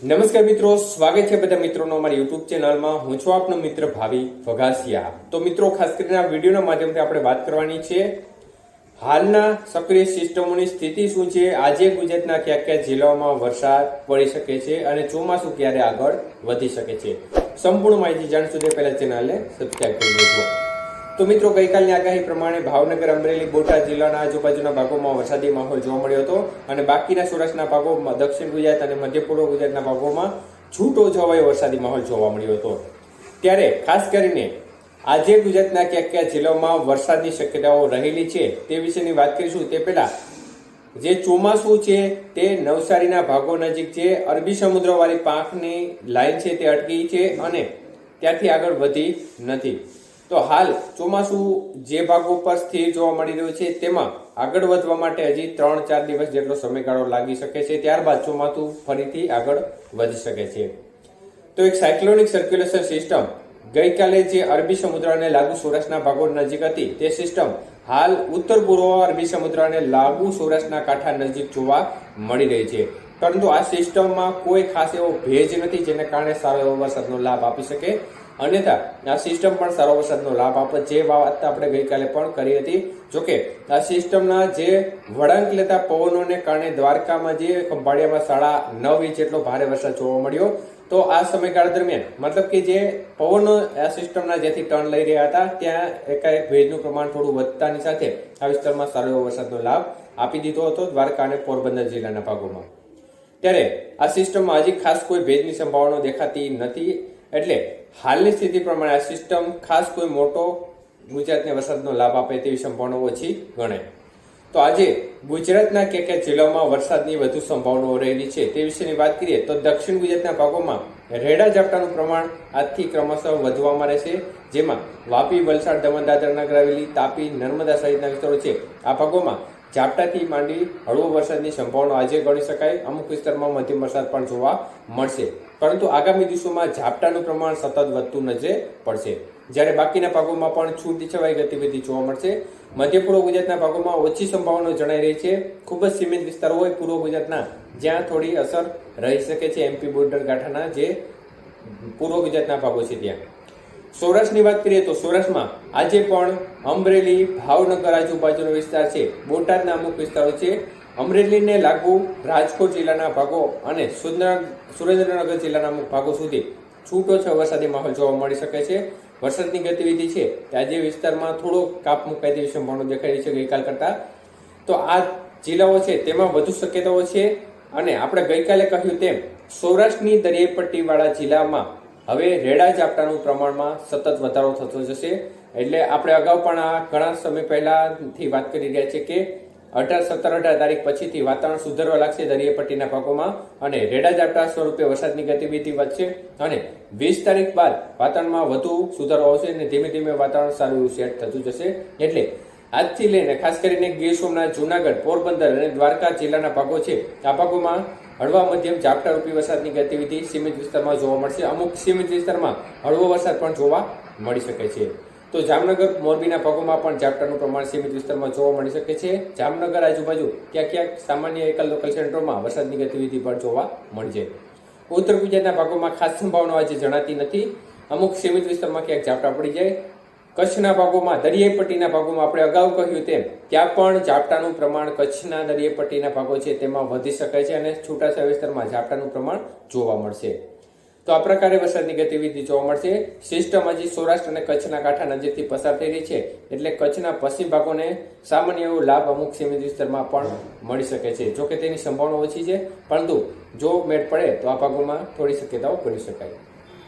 નમસ્કાર મિત્રો, સ્વાગત છે બધા મિત્રોનો અમારી યુટ્યુબ ચેનલમાં. હું છું આપનો મિત્ર ભાવિ વઘાસિયા તો મિત્રો, ખાસ કરીને આ વિડીયોના માધ્યમથી આપણે વાત કરવાની છે, હાલના સક્રિય સિસ્ટમોની સ્થિતિ શું છે? આજે ગુજરાતના કયા કયા જિલ્લાઓમાં વરસાદ પડી શકે છે અને ચોમાસું ક્યારે આગળ વધી શકે છે? સંપૂર્ણ માહિતી જાણશું તે પહેલા ચેનલને સબસ્ક્રાઈબ કરી દેજો તો મિત્રો, ગઈકાલની આગાહી પ્રમાણે ભાવનગર, અમરેલી, બોટાદ જિલ્લાના આજુબાજુના ભાગોમાં વરસાદી માહોલ જોવા મળ્યો હતો અને બાકીના સૌરાષ્ટ્રના ભાગોમાં, દક્ષિણ ગુજરાત અને મધ્ય પૂર્વ ગુજરાતના ભાગોમાં છૂટો છવાયો વરસાદી માહોલ જોવા મળ્યો હતો. ત્યારે ખાસ કરીને આજે ગુજરાતના કયા કયા જિલ્લાઓમાં વરસાદની શક્યતાઓ રહેલી છે તે વિશેની વાત કરીશું. તે પહેલા જે ચોમાસું છે તે નવસારીના ભાગો નજીક છે. અરબી સમુદ્રવાળી પાંખની લાઈન છે તે અટકી છે અને ત્યાંથી આગળ વધી નથી. તો હાલ ચોમાસું જે ભાગો પર સ્થિર જોવા મળી રહ્યું છે, તેમાં આગળ વધવા માટે હજી ત્રણ ચાર દિવસ જેટલો સમયગાળો લાગી શકે છે, ત્યારબાદ ચોમાસું ફરીથી આગળ વધી શકે છે. તો એક સાયક્લોનિક સર્ક્યુલેશન સિસ્ટમ ગઈકાલે જે અરબી સમુદ્રને લાગુ સૌરાષ્ટ્રના ભાગો નજીક હતી, તે સિસ્ટમ હાલ ઉત્તર પૂર્વ અરબી સમુદ્રને લાગુ સૌરાષ્ટ્રના કાંઠા નજીક જોવા મળી રહી છે. પરંતુ આ સિસ્ટમમાં કોઈ ખાસ એવો ભેજ નથી જેને કારણે સારો એવો વરસાદનો લાભ આપી શકે. અન્યથા, આ સિસ્ટમ પણ સારો વરસાદનો લાભ આપે જે વાત આપણે ગઈકાલે પણ કરી હતી, જોકે, આ સિસ્ટમના જે વળાંક લેતા પવનોને કારણે દ્વારકામાં જે ખંભાળિયામાં સાડા નવ ઇંચ જેટલો ભારે વરસાદ જોવા મળ્યો. તો આ સમયગાળા દરમિયાન, મતલબ કે જે પવનો આ સિસ્ટમના જેથી ટર્ન લઈ રહ્યા હતા, ત્યાં એકાએક ભેજનું પ્રમાણ થોડું વધતાની સાથે આ વિસ્તારમાં સારો એવો વરસાદનો લાભ આપી દીધો હતો દ્વારકા અને પોરબંદર જિલ્લાના ભાગોમાં. ત્યારે આ સિસ્ટમમાં હજી ખાસ કોઈ ભેજની સંભાવના દેખાતી નથી. એટલે હાલની સ્થિતિ પ્રમાણે આ સિસ્ટમ ખાસ કોઈ મોટો ગુજરાતને વરસાદનો લાભ આપે તેવી સંભાવના ઓછી ગણાય. તો આજે ગુજરાતના કે કે જિલ્લાઓમાં વરસાદની વધુ સંભાવનાઓ રહેલી છે તે વિશેની વાત કરીએ તો દક્ષિણ ગુજરાતના ભાગોમાં રેડા ઝાપટાનું પ્રમાણ આજથી ક્રમશઃ વધવામાં રહેશે, જેમાં વાપી, વલસાડ, દમણ, દાદરા નગર હવેલી તાપી, નર્મદા સહિતના વિસ્તારો છે. આ ભાગોમાં ઝાપટાથી માંડી હળવો વરસાદની સંભાવના આજે ગણી શકાય. અમુક વિસ્તારમાં મધ્યમ વરસાદ પણ જોવા મળશે. પરંતુ આગામી દિવસોમાં ઝાપટાનું પ્રમાણ સતત વધતું નજરે પડશે. જ્યારે બાકીના ભાગોમાં પણ છૂટી છવાઈ ગતિવિધિ જોવા મળશે. મધ્ય પૂર્વ ગુજરાતના ભાગોમાં ઓછી સંભાવનાઓ જણાઈ રહી છે. ખૂબ જ સીમિત વિસ્તારો હોય પૂર્વ ગુજરાતના, જ્યાં થોડી અસર રહી શકે છે. એમપી બોર્ડર ગાંઠાના જે પૂર્વ ગુજરાતના ભાગો છે ત્યાં. સૌરાષ્ટ્રની વાત કરીએ તો સૌરાષ્ટ્રમાં આજે પણ અમરેલી, ભાવનગર આજુબાજુનો વિસ્તાર છે. બોટાદના અમુક વિસ્તારો છે. અમરેલીને લાગુ રાજકોટ જિલ્લાના ભાગો અને સુરેન્દ્ર- સુરેન્દ્રનગર જિલ્લાના અમુક ભાગો સુધી છૂટો છે વરસાદી માહોલ જોવા મળી શકે છે. વરસાદની ગતિવિધિ છે તે આજે વિસ્તારમાં થોડો કાપ મુકાય તેવી સંભાવના દેખાઈ રહી છે ગઈકાલ કરતા. તો આ જિલ્લાઓ છે તેમાં વધુ શક્યતાઓ છે અને આપણે ગઈકાલે કહ્યું તેમ સૌરાષ્ટ્રની દરિયાઈ પટ્ટીવાળા જિલ્લામાં હવે રેડા ઝાપટાનું પ્રમાણમાં સતત વધારો થતો જશે. એટલે આપણે અગાઉ પણ આ ઘણા સમય પહેલાથી વાત કરી રહ્યા છીએ કે અઢાર, સત્તર, અઢાર તારીખ પછીથી વાતાવરણ સુધરવા લાગશે દરિયાપટ્ટીના ભાગોમાં અને રેડા ઝાપટા સ્વરૂપે વરસાદની ગતિવિધિ વધશે અને વીસ તારીખ બાદ વાતાવરણમાં વધુ સુધારો આવશે અને ધીમે ધીમે વાતાવરણ સારું એવું સેટ થતું જશે. એટલે આજથી લઈને ખાસ કરીને ગીર સોમનાથ, જુનાગઢ, પોરબંદર અને દ્વારકા જિલ્લાના ભાગો છે, આ ભાગોમાં હળવા મધ્યમ ઝાપટા રૂપી વરસાદની ગતિવિધિ સીમિત વિસ્તારમાં જોવા મળશે. અમુક સીમિત વિસ્તારમાં હળવો વરસાદ પણ જોવા મળી શકે છે. તો જામનગર મોરબીના ભાગોમાં પણ ઝાપટાનું પ્રમાણ સીમિત વિસ્તારમાં જોવા મળી શકે છે. જામનગર આજુબાજુ ક્યાંક ક્યાંક સામાન્ય એકલ લોકલ સેન્ટરોમાં વરસાદની ગતિવિધિ પણ જોવા મળશે ઉત્તર ગુજરાતના ભાગોમાં ખાસ સંભાવના આજે જણાતી નથી. અમુક સીમિત વિસ્તારમાં ક્યાંક ઝાપટા પડી જાય. કચ્છના ભાગોમાં દરિયાઈ પટ્ટીના ભાગોમાં આપણે અગાઉ કહ્યું તેમ, ત્યાં પણ ઝાપટાનું પ્રમાણ કચ્છના દરિયાઈ પટ્ટીના ભાગો છે, તેમાં વધી શકે છે અને છૂટાછવાયા વિસ્તારમાં ઝાપટાનું પ્રમાણ જોવા મળશે. તો આ પ્રકારે વરસાદની ગતિવિધિ જોવા મળશે. સિસ્ટમ હજી સૌરાષ્ટ્ર અને કચ્છના કાંઠા નજીકથી પસાર થઈ રહી છે, એટલે કચ્છના પશ્ચિમ ભાગોને સામાન્ય એવો લાભ અમુક સીમિત વિસ્તારમાં પણ મળી શકે છે. જોકે તેની સંભાવના ઓછી છે, પરંતુ જો મેળ પડે તો આ ભાગોમાં થોડી શક્યતાઓ કરી શકાય.